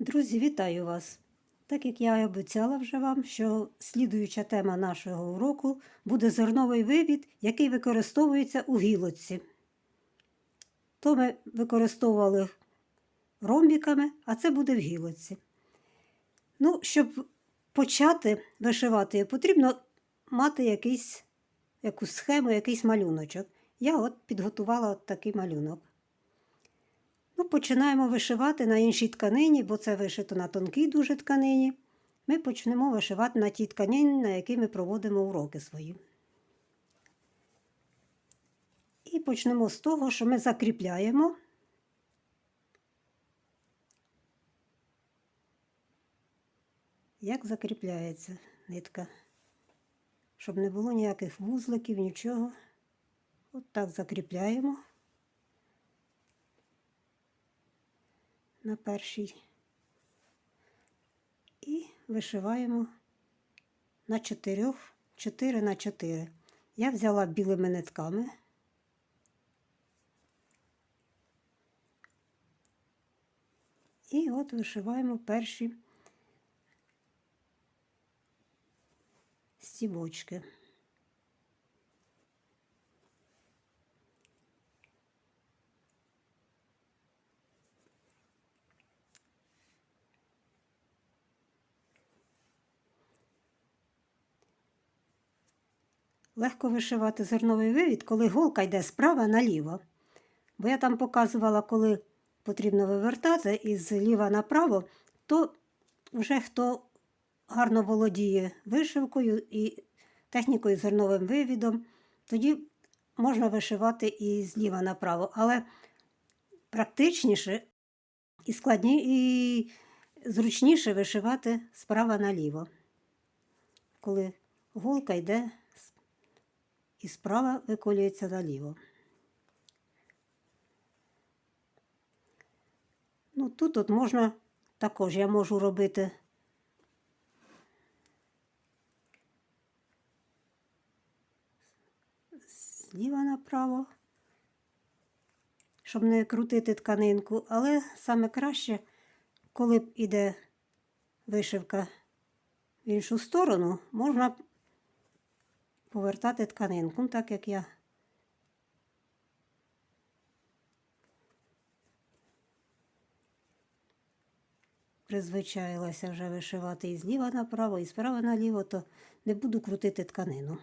Друзі, вітаю вас! Так як я і обіцяла вже вам, що слідуюча тема нашого уроку буде зерновий вивід, який використовується у гілоці. То ми використовували ромбіками, а це буде в гілоці. Ну, щоб почати вишивати, потрібно мати якийсь, якусь схему, якийсь малюночок. Я от підготувала от такий малюнок. Ну, починаємо вишивати на іншій тканині, бо це вишито на тонкій дуже тканині. Ми почнемо вишивати на тій тканині, на якій ми проводимо уроки свої. І почнемо з того, що ми закріпляємо. Як закріпляється нитка, щоб не було ніяких вузликів, нічого. От так закріпляємо. На першій і вишиваємо на 4, 4 на 4. Я взяла білими нитками. І от вишиваємо перші стібочки. Легко вишивати зерновий вивід, коли голка йде справа наліво. Бо я там показувала, коли потрібно вивертати із ліва направо, то вже хто гарно володіє вишивкою і технікою зерновим вивідом, тоді можна вишивати і зліва направо. Але практичніше і складні, і зручніше вишивати справа наліво, коли голка йде і справа виколюється наліво. Ну, тут от можна також я можу робити зліва направо, щоб не крутити тканинку, але саме краще, коли йде вишивка в іншу сторону, можна повертати тканинку, так як я призвичаїлася вже вишивати і зліва направо, і справа наліво, то не буду крутити тканину.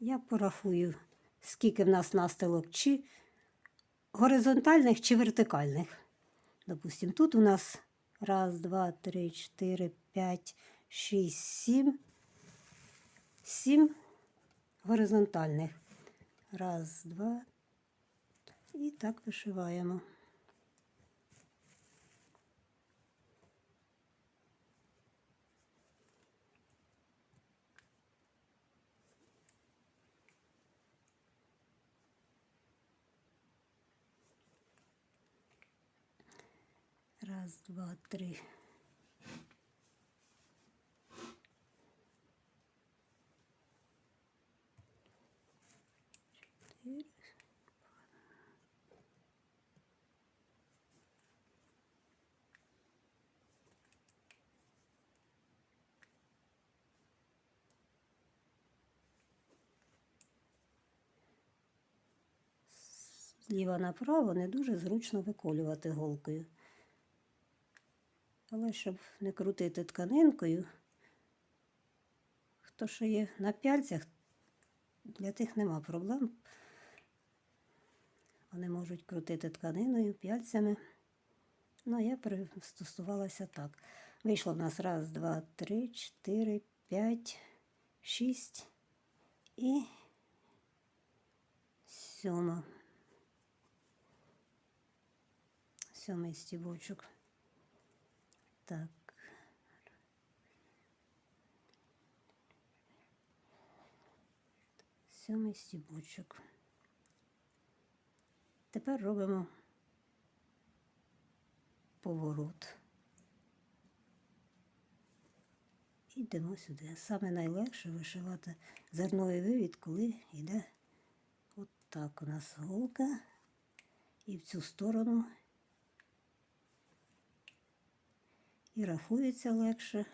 Я порахую скільки в нас настилок, чи горизонтальних, чи вертикальних. Допустимо, тут у нас раз, два, три, чотири, п'ять, шість, сім. Сім горизонтальних. Раз, два. І так вишиваємо. Раз, два, три. Чотири. Зліва направо не дуже зручно виколювати голкою. Але щоб не крутити тканинкою, хто шиє на пяльцях, для тих нема проблем. Вони можуть крутити тканиною, пяльцями. Ну, я пристосувалася так. Вийшло в нас раз, два, три, чотири, п'ять, шість і сьома. Сьомий стібочок. Так. Сьомий стібочок. Тепер робимо поворот. йдемо сюди. Саме найлегше вишивати зерновий вивід, коли йде от так у нас голка і в цю сторону. І рахується легше.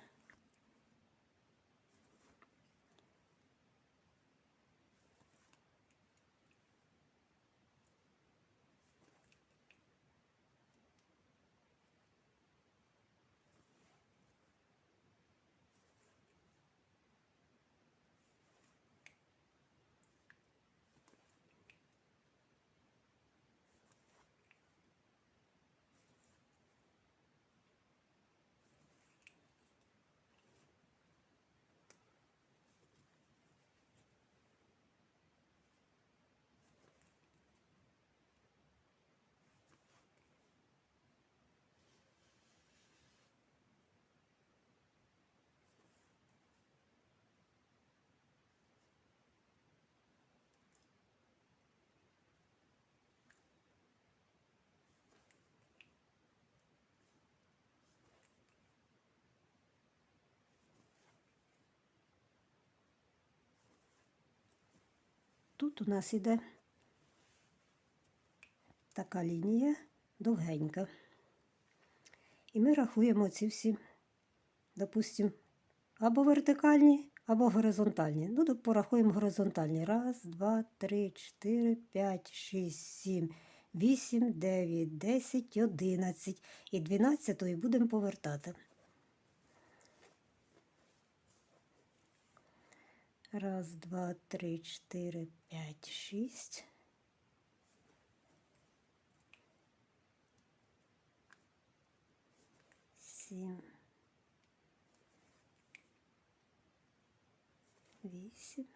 Тут у нас іде така лінія довгенька. І ми рахуємо ці всі, допустимо, або вертикальні, або горизонтальні. Ну, порахуємо горизонтальні. Раз, два, три, чотири, п'ять, шість, сім, вісім, дев'ять, десять, одинадцять. І дванадцятої будемо повертати. Раз, два, три, чотири, п'ять, шість. Сім. Вісім.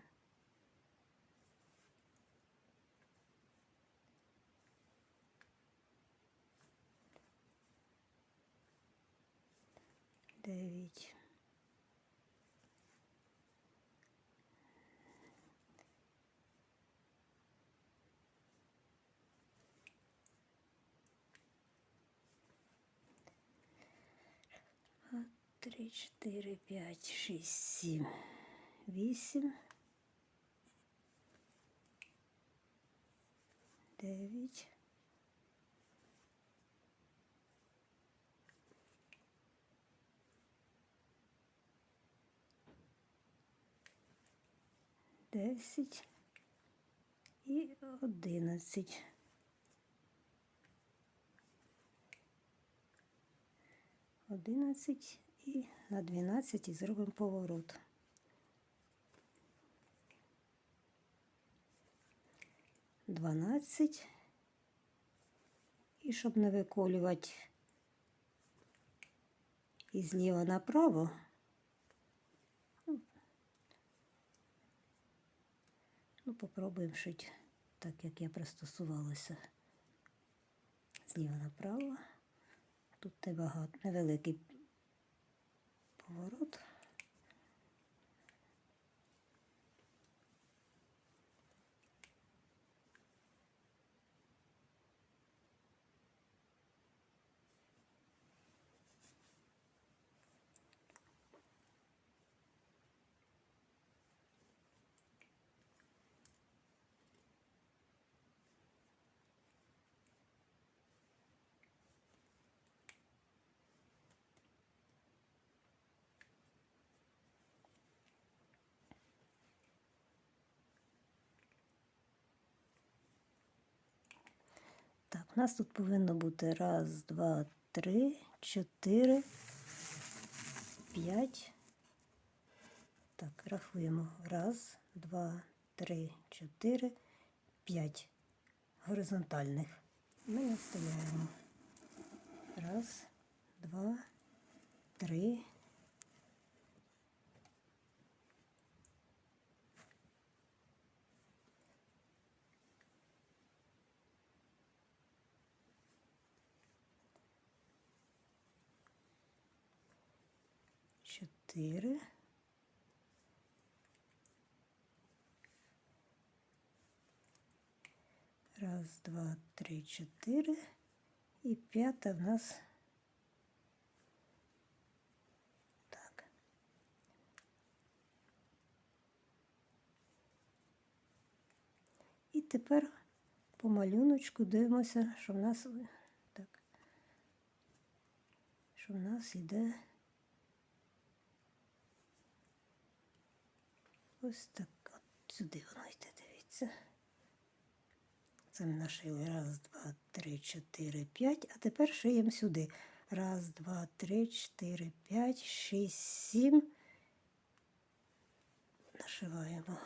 Дев'ять. Три, чотири, п'ять, шість, сім, вісім, дев'ять. Десять і одинадцять. Одинадцять і на дванадцять і зробимо поворот. Дванадцять. І щоб не виколювати і зліва направо, ну, попробуємо шити так, як я пристосувалася. Зліва направо. Тут небагато, невеликий поворот. Так, у нас тут повинно бути раз, два, три, чотири, п'ять. Так, рахуємо. Раз, два, три, чотири, п'ять горизонтальних. Ми наставляємо. Раз, два, три. 4. Раз, два, три, чотири. І п'ята в нас. Так. І тепер по малюночку дивимося, що в нас так, що в нас йде. Ось так. От сюди воно йде, дивіться. Це ми нашили раз, два, три, чотири, п'ять, а тепер шиємо сюди. Раз, два, три, чотири, п'ять, шість, сім. Нашиваємо.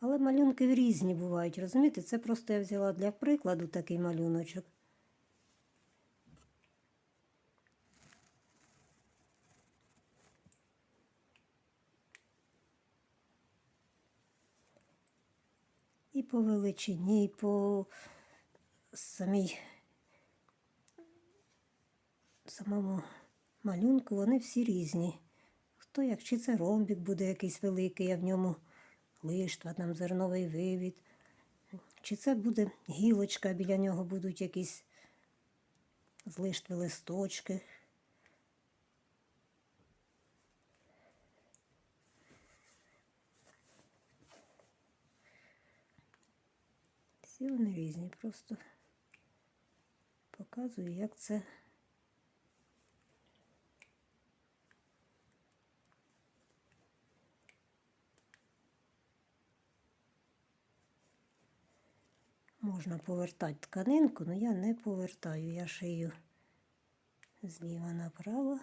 Але малюнки різні бувають, розумієте? Це просто я взяла для прикладу такий малюночок. І по величині, по самій самому малюнку вони всі різні. Хто як, чи це ромбік буде якийсь великий, а в ньому лиштва, там зерновий вивід, чи це буде гілочка, біля нього будуть якісь з лиштви листочки. Всі вони різні, просто показую, як це. Можна повертати тканинку, але я не повертаю, я шию зліва направо.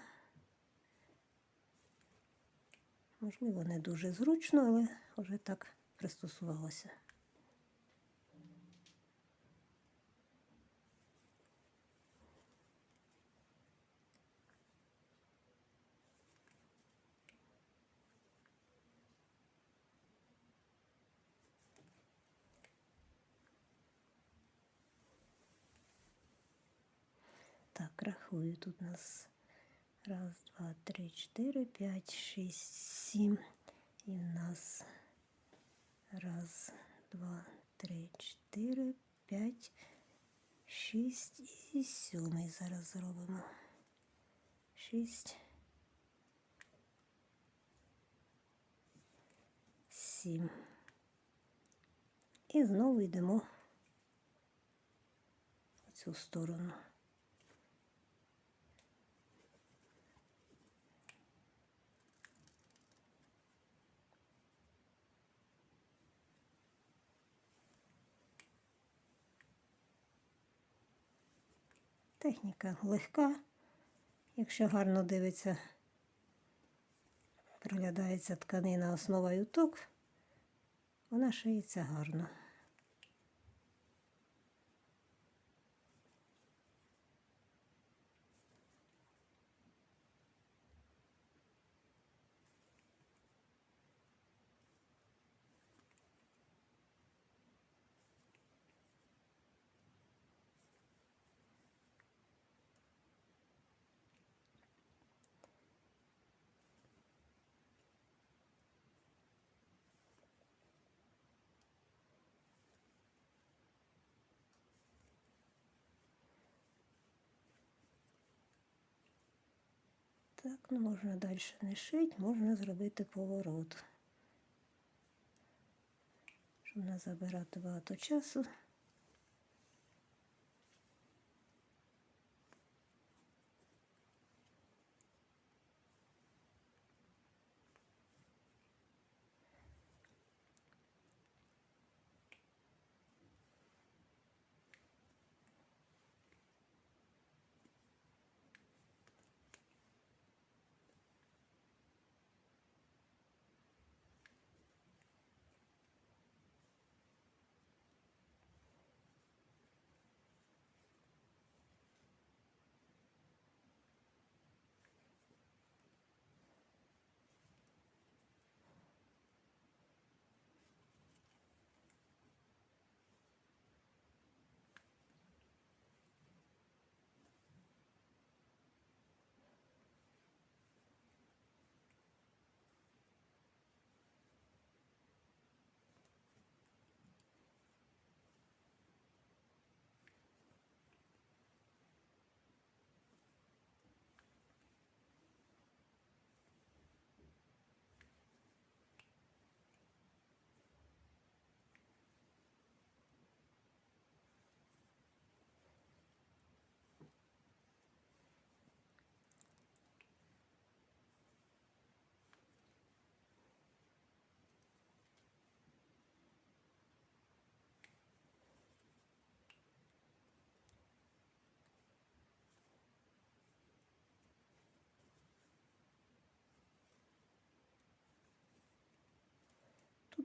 Можливо, не дуже зручно, але вже так пристосувалося. Так, рахую. Тут у нас раз, два, три, чотири, п'ять, шість, сім. І в нас раз, два, три, чотири, п'ять, шість і сьомий зараз зробимо. Шість. Сім. І знову йдемо в цю сторону. Техніка легка, якщо гарно дивиться, проглядається тканина основа юток, вона шиється гарно. Так, ну можна далі не шити, можна зробити поворот. Щоб не забирати багато часу.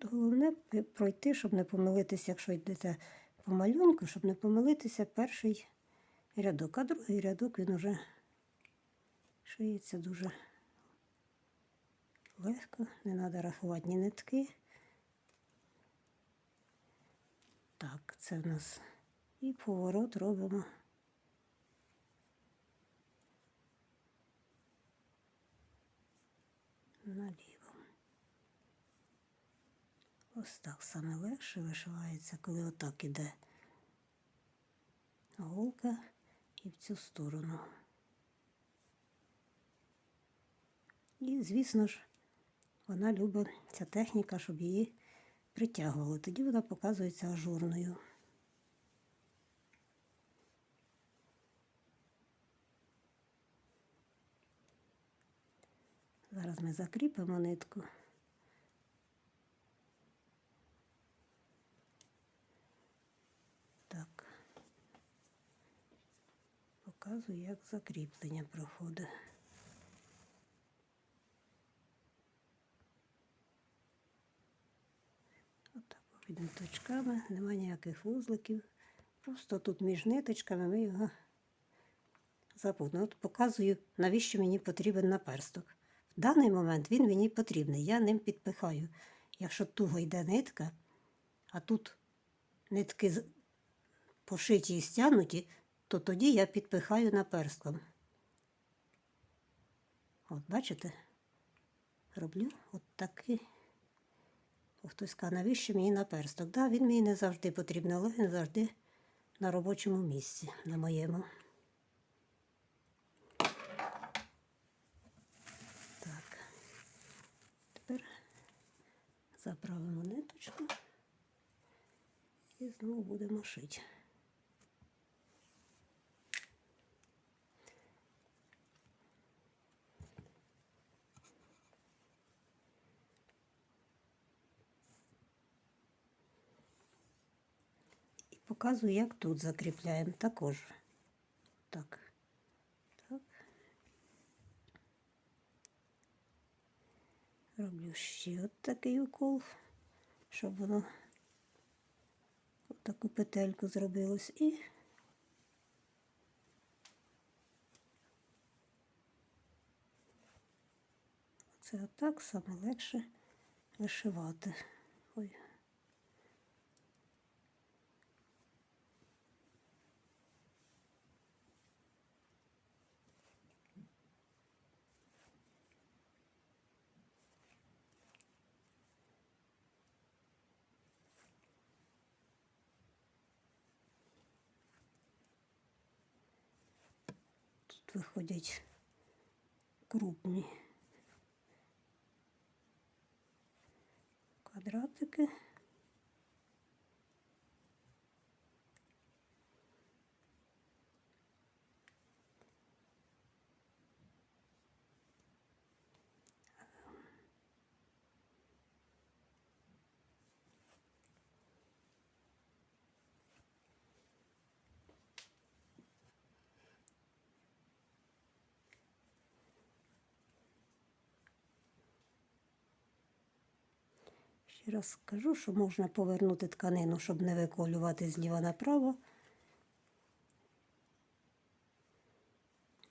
Головне пройти, щоб не помилитися, якщо йдете по малюнку, щоб не помилитися перший рядок, а другий рядок він уже шиється дуже легко, не треба рахувати ні нитки. Так, це в нас і поворот робимо. Наліво. Ось так саме легше вишивається, коли отак іде голка і в цю сторону. І, звісно ж, вона любить ця техніка, щоб її притягували. Тоді вона показується ажурною. Зараз ми закріпимо нитку. Так. Показую, як закріплення проходить. Отак під ниточками, немає ніяких вузликів. Просто тут між ниточками ми його запутали. От показую, навіщо мені потрібен наперсток. В даний момент він мені потрібний, я ним підпихаю. Якщо туго йде нитка, а тут нитки пошиті і стягнуті, то тоді я підпихаю наперстком. От бачите? Роблю от такий. Хтось каже, навіщо мені наперсток? Да, він мені не завжди потрібен, але він завжди на робочому місці, на моєму. Так. Тепер заправимо ниточку і знову будемо шити. Показую, як тут закріпляємо також. Так. Так. Роблю ще от такий укол, щоб воно таку петельку зробилось і це отак саме легше вишивати. Ой. Виходять крупні квадратики. Ще раз скажу, що можна повернути тканину, щоб не виколювати зліва направо.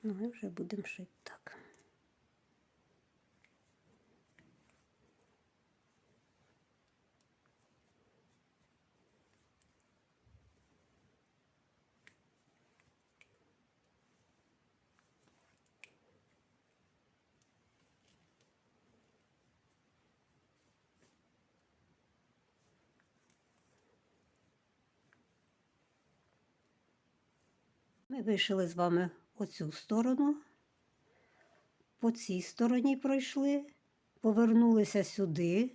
Ну, і вже будемо шити так. Ми вишили з вами оцю сторону, по цій стороні пройшли, повернулися сюди,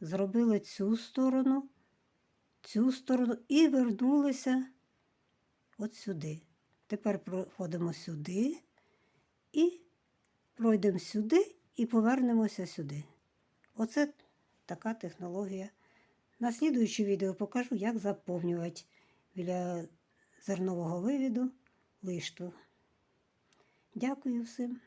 зробили цю сторону, цю сторону і вернулися от сюди. Тепер проходимо сюди і пройдемо сюди і повернемося сюди. Оце така технологія. На слідуюче відео покажу, як заповнювати біля зернового вивіду лишту. Дякую всім.